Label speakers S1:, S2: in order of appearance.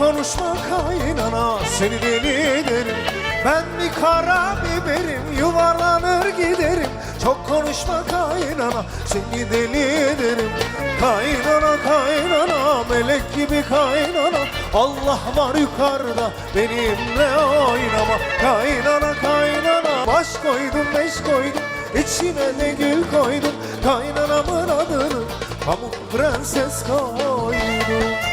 S1: konuşma kaynana seni deli ederim. Ben bir kara biberim yuvarlanır giderim. Çok konuşma kaynana seni deli ederim. Kaynana kaynana melek gibi kaynana. Allah var yukarıda benimle oynama. Kaynana kaynana baş koydum beş koydum. İçine de gül koydum. Kaynanamın adını Pamuk prenses koydum